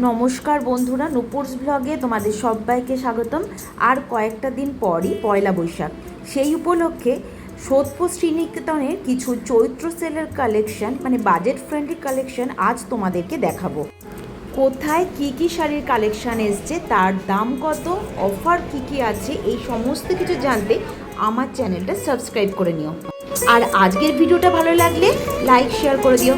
নমস্কার বন্ধুরা নুপুরস ব্লগে তোমাদের সবাইকে স্বাগতম। আর কয়েকটা দিন পরই পয়লা বৈশাখ। সেই উপলক্ষে সোদপুর শ্রীনিকেতনের কিছু চৈত্র সেলের কালেকশন মানে বাজেট ফ্রেন্ডলি কালেকশন আজ তোমাদেরকে দেখাবো। কোথায় কি কি শাড়ির কালেকশন এসছে, তার দাম কত অফার কি কি আছে, এই সমস্ত কিছু জানতে আমার চ্যানেলটা সাবস্ক্রাইব করে নিও। আর আজকের ভিডিওটা ভালো লাগলে লাইক শেয়ার করে দিও।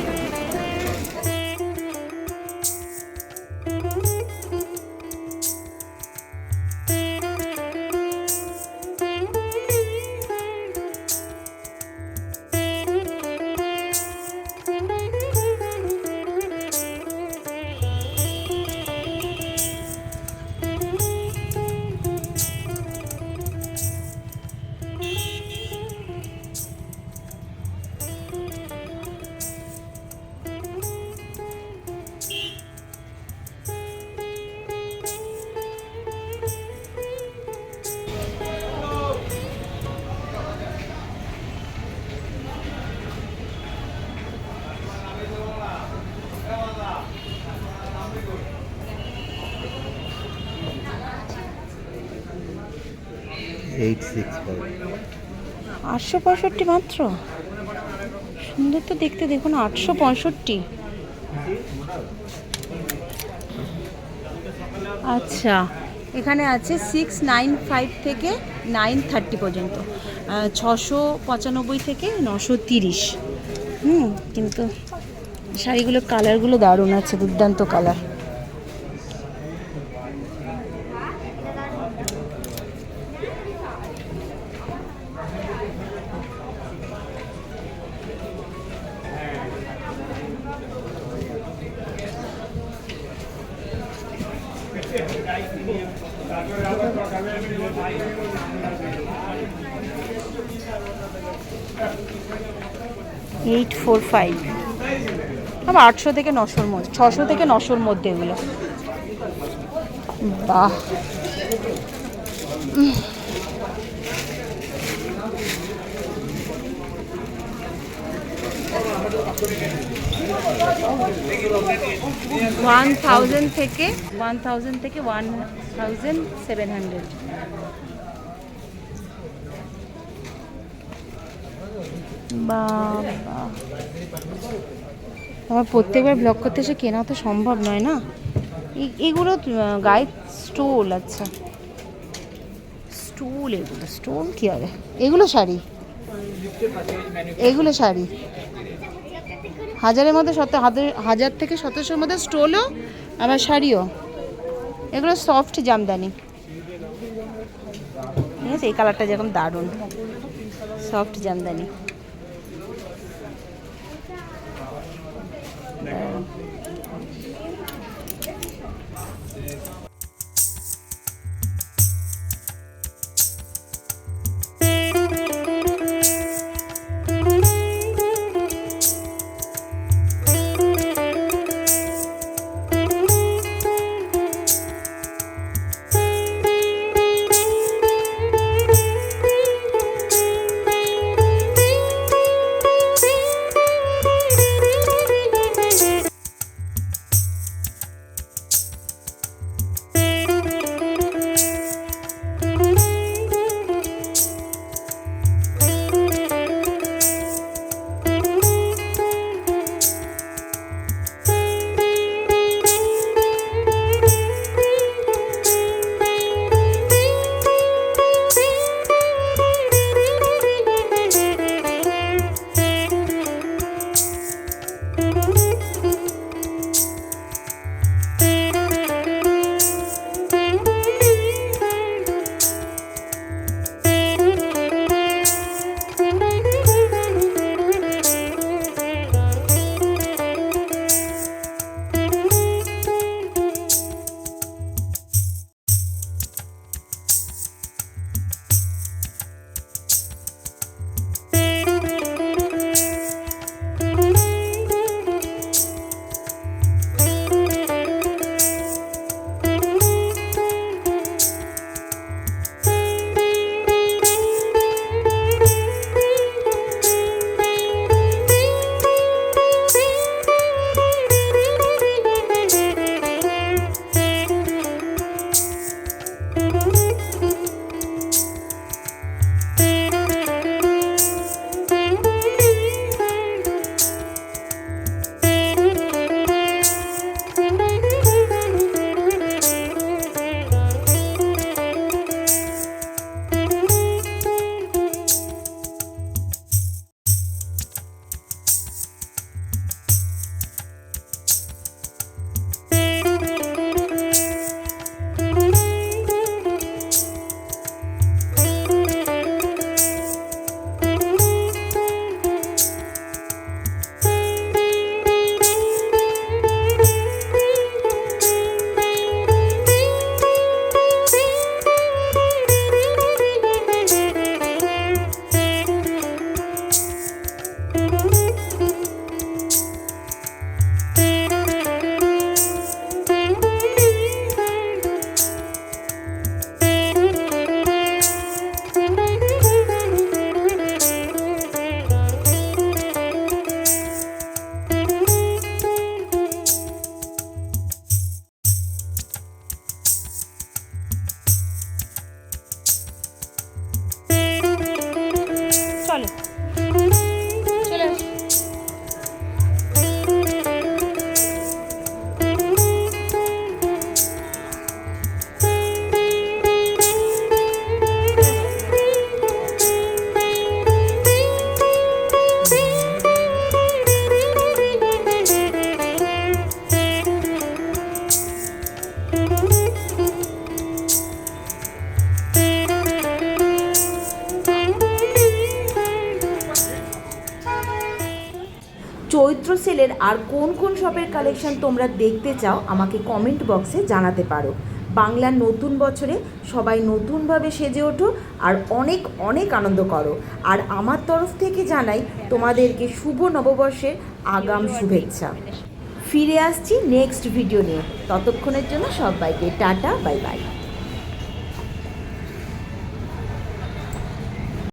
আটশো পঁয়ষট্টি মাত্র? সুন্দর তো দেখতে, দেখুন আটশো পঁয়ষট্টি। আচ্ছা এখানে আছে সিক্স নাইন ফাইভ থেকে নাইন থার্টি পর্যন্ত। ছশো পঁচানব্বই থেকে নশো তিরিশ। হুম, কিন্তু শাড়িগুলো কালারগুলো দারুণ আছে, দুর্দান্ত কালার এইট ফোর ফাইভ। আবার আটশো থেকে নশোর মধ্যে ছশো থেকে নশোর মধ্যে এগুলো। বাহ। ওয়ান থাউজেন্ড থেকে ওয়ান থাউজেন্ড থেকে ওয়ান থাউজেন্ড সেভেন হান্ড্রেড বাবা। আমার প্রত্যেকবার ব্লগ করতে এসে কেনা তো সম্ভব নয় না? এগুলো গায়ে স্টোল আচ্ছা। স্টোল এগুলো স্টোল কী হবে এগুলো শাড়ি। এগুলো শাড়ি। হাজারের মধ্যে শত হাজার- থেকে সতেরোশোর মধ্যে স্টোলও, আবার শাড়িও। এগুলো সফট জামদানি। ঠিক আছে, এই কালারটা যেরকম দারুণ। সফট জামদানি। দারুণ। সেলের আর কোন কোন শপের কালেকশন তোমরা দেখতে চাও, আমাকে কমেন্ট বক্সে জানাতে পারো। বাংলার নতুন বছরে সবাই নতুনভাবে সেজে ওঠো আর অনেক অনেক আনন্দ করো। আর আমার তরফ থেকে জানাই তোমাদেরকে শুভ নববর্ষের আগাম শুভেচ্ছা। ফিরে আসছি নেক্সট ভিডিও নিয়ে। ততক্ষণের জন্য সবাইকে টাটা বাই বাই